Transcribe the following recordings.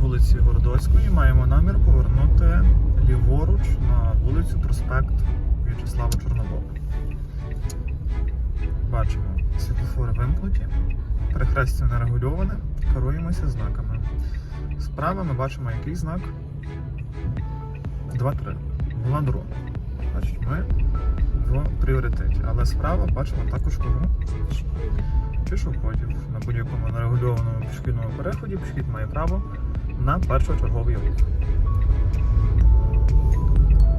вулиці Городоцької маємо намір повернути ліворуч на вулицю проспект В'ячеслава Чорновола. Бачимо світлофори вимкнуті, перехрестя не регульоване, керуємося знаками. Справа ми бачимо який знак? 2-3. Була дорога. Значить, ми в пріоритеті. Але справа бачимо також кого? Пішоходів. На будь-якому нерегульованому пішохідному переході пішохід має право на першочерговий рух.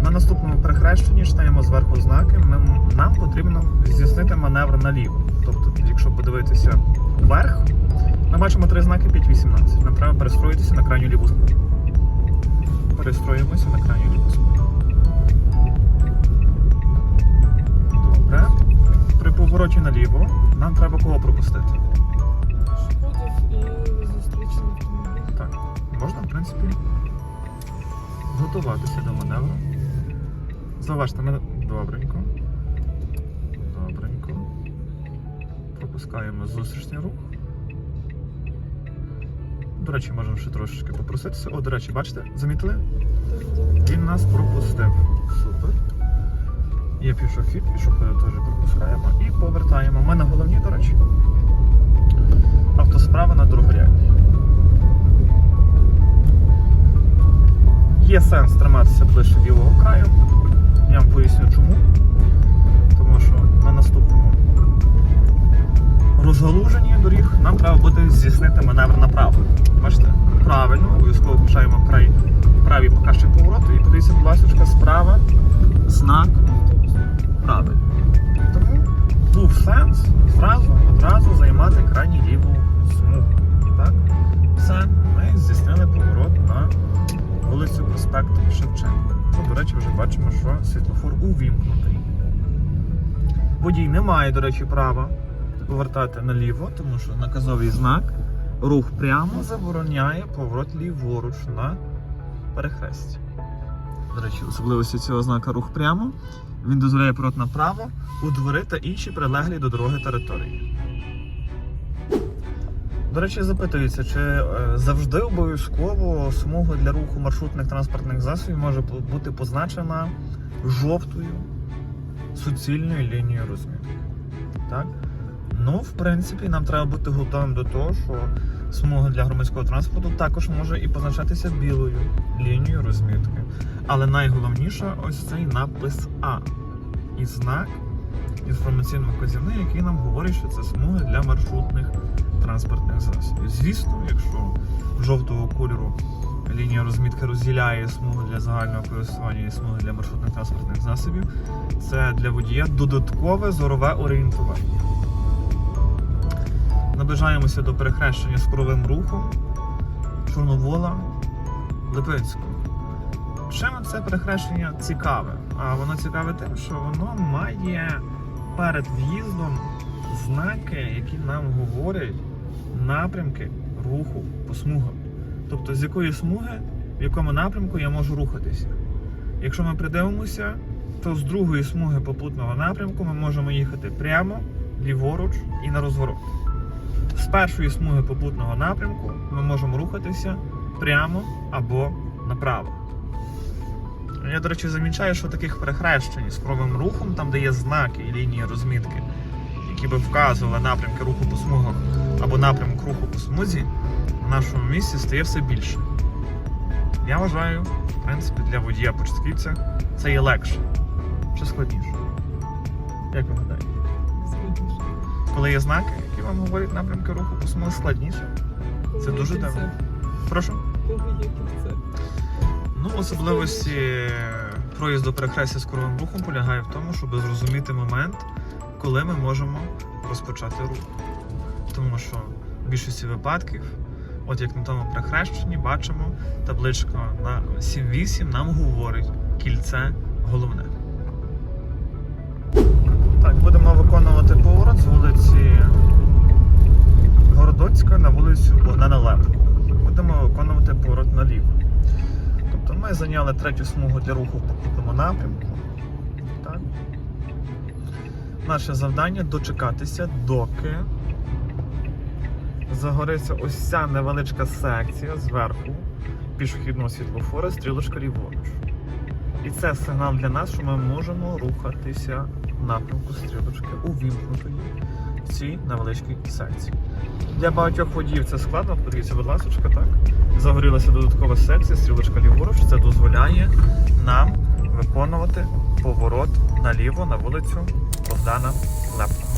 На наступному перехрещенні читаємо зверху знаки. Ми, нам потрібно здійснити маневр наліво. Тобто, якщо подивитися вверх, ми бачимо три знаки 5.18. Нам треба перестроїтися на крайню ліву смугу. Перестроїмося на крайню ліву смугу. Добре. При повороті наліво нам треба кого пропустити? Принципі, готуватися до маневру. Заважте мене добренько. Добренько. Пропускаємо зустрічний рух. До речі, можемо ще трошечки попроситися. О, до речі, бачите, замітили? Він нас пропустив. Супер. Є пішохід, пішоходи теж пропускаємо. І повертаємо. Ми на головній, до речі. Автосправа на другорядній. Є сенс триматися ближче білого краю. Я вам поясню чому. Тому що на наступному розгалуженні доріг нам треба буде здійснити маневр направо. Бачите? Правильно, обов'язково включаємо край правий покажчик повороту і подивіться, будь ласка, справа знак Шевченка. Ну, до речі, вже бачимо, що світлофор увімкнутий. Водій не має, до речі, права повертати наліво, тому що наказовий знак рух прямо забороняє поворот ліворуч на перехресті. До речі, особливості цього знака рух прямо. Він дозволяє поворот направо у двори та інші прилеглі до дороги території. До речі, запитується, чи е, завжди обов'язково смуга для руху маршрутних транспортних засобів може бути позначена жовтою суцільною лінією розмітки. Так? Ну, в принципі, нам треба бути готовим до того, що смуга для громадського транспорту також може і позначатися білою лінією розмітки. Але найголовніше ось цей напис А і знак інформаційно-вказівний, який нам говорить, що це смуги для маршрутних транспортних засобів. Звісно, якщо жовтого кольору лінія розмітки розділяє смугу для загального користування і смуги для маршрутних транспортних засобів, це для водія додаткове зорове орієнтування. Наближаємося до перехрещення з кровим рухом Чорновола Липинського. Чим це перехрещення цікаве? А воно цікаве тим, що воно має перед в'їздом знаки, які нам говорять напрямки руху по смугам. Тобто з якої смуги, в якому напрямку я можу рухатися. Якщо ми придивимося, то з другої смуги попутного напрямку ми можемо їхати прямо, ліворуч і на розворот. З першої смуги попутного напрямку ми можемо рухатися прямо або направо. Я, до речі, замічаю, що таких перехрещень з кровим рухом, там, де є знаки і лінії розмітки, які би вказували напрямки руху по смугах або напрямок руху по смузі, в нашому місті стає все більше. Я вважаю, в принципі, для водія-початківця це є легше чи складніше. Як ви гадаєте? Складніше. Коли є знаки, які вам говорять напрямки руху по смузі, складніше. Це дуже є Прошу. Кого є кільце? Ну, особливості проїзду перехрестя з круговим рухом полягає в тому, щоб зрозуміти момент, коли ми можемо розпочати рух. Тому що в більшості випадків, от як на тому перехрещенні, бачимо табличка на 7-8 нам говорить кільце головне. Так, будемо виконувати поворот з вулиці Городоцька на вулицю Богдана Лепко. Будемо виконувати поворот наліво. Ми зайняли третю смугу для руху в попутному напрямку. Так. Наше завдання дочекатися, доки загориться ось ця невеличка секція зверху пішохідного світлофора, стрілочка ліворуч. І це сигнал для нас, що ми можемо рухатися в напрямку стрілочки увімкнутої в цій невеличкій секції. Для багатьох водіїв це складно, подивіться, будь ласка, так. Загорілася додаткова секція, стрілочка ліворуч. Це дозволяє нам виконувати поворот наліво на вулицю Богдана Лепка.